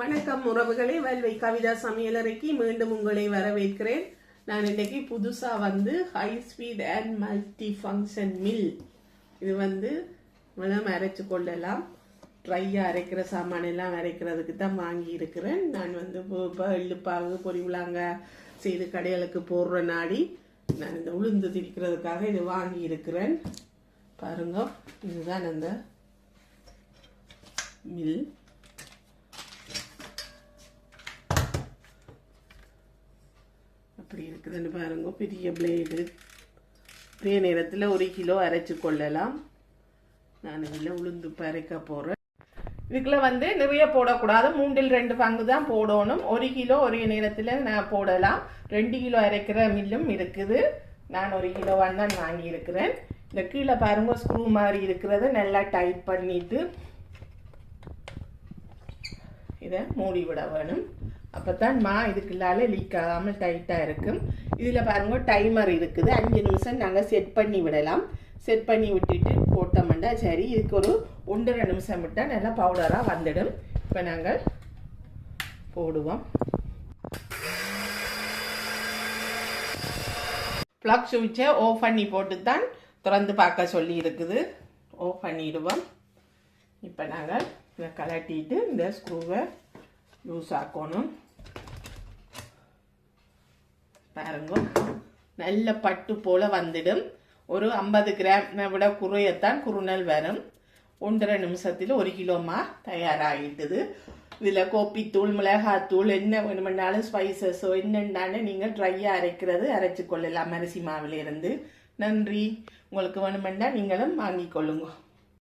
வணக்கம் உறவுகளே வல்வை கவிதா சமையலறைக்கு மீண்டும் உங்களை வரவேற்கிறேன். நான் இன்னைக்கு புதுசா வந்து high speed and multi function mill இது வந்து மிளம் அரைச்சு கொள்ளலாம். ட்ரையாக அரைக்கிற சாமான் எல்லாம் அரைக்கிறதுக்கு தான் வாங்கி இருக்கிறேன். நான் வந்து இப்போ எள்ளுப்பாகு பொரிவுலாங்க செய்து கடைகளுக்கு போடுற நாடி நான் இந்த உளுந்து திரிக்கிறதுக்காக இது வாங்கி இருக்கிறேன். பாருங்க இதுதான் அந்த மில் அப்படி இருக்குதுன்னு பாருங்க பெரிய பிளேடு ஒரே நேரத்தில் ஒரு கிலோ அரைச்சி கொள்ளலாம். நான் இதில் உளுந்து பறைக்க போகிறேன் இதுக்குள்ள வந்து நிறைய போடக்கூடாது. மூன்றில் ரெண்டு பங்கு தான் போடணும். ஒரு கிலோ ஒரே நேரத்தில் நான் போடலாம். ரெண்டு கிலோ அரைக்கிற மில்லும் இருக்குது. நான் ஒரு கிலோ தான் வாங்கியிருக்கிறேன். இந்த கீழே பாருங்க ஸ்க்ரூ மாதிரி இருக்கிறத நல்லா டைட் பண்ணிட்டு இதை மூடி விட வேணும் அப்போ தான் மா இதுக்குள்ளால லீக் ஆகாமல் டைட்டாக இருக்கும். இதில் பாருங்க டைமர் இருக்குது. அஞ்சு நிமிஷம் நாங்கள் செட் பண்ணி விடலாம். செட் பண்ணி விட்டுட்டு போட்டோம்னா சரி இதுக்கு ஒரு ஒன்றரை நிமிஷம் விட்டால் நல்லா பவுடராக வந்துடும். இப்போ நாங்கள் போடுவோம். ப்ளக் சுவிட்சை ஆஃப் பண்ணி போட்டு தான் திறந்து பார்க்க சொல்லி இருக்குது. ஆஃப் பண்ணிடுவோம். இப்போ நாங்கள் இதை கலட்டிட்டு இந்த ஸ்க்ரூவை லூஸ் ஆக்கணும் பாருங்க. நல்ல பட்டு போல வந்துடும். ஒரு ஐம்பது கிராம் விட குறையத்தான் குறுநல் வரும். ஒன்றரை நிமிஷத்தில் ஒரு கிலோமா தயாராகிட்டுது. இதில் கோப்பித்தூள் மிளகாத்தூள் என்ன வேணுமென்னாலும் ஸ்பைசஸோ என்னென்னாலும் நீங்கள் ட்ரையாக அரைக்கிறது அரைச்சி கொள்ளலாம். அரிசி மாவிலிருந்து. நன்றி. உங்களுக்கு வேணுமெண்டா நீங்களும் வாங்கிக்கொள்ளுங்க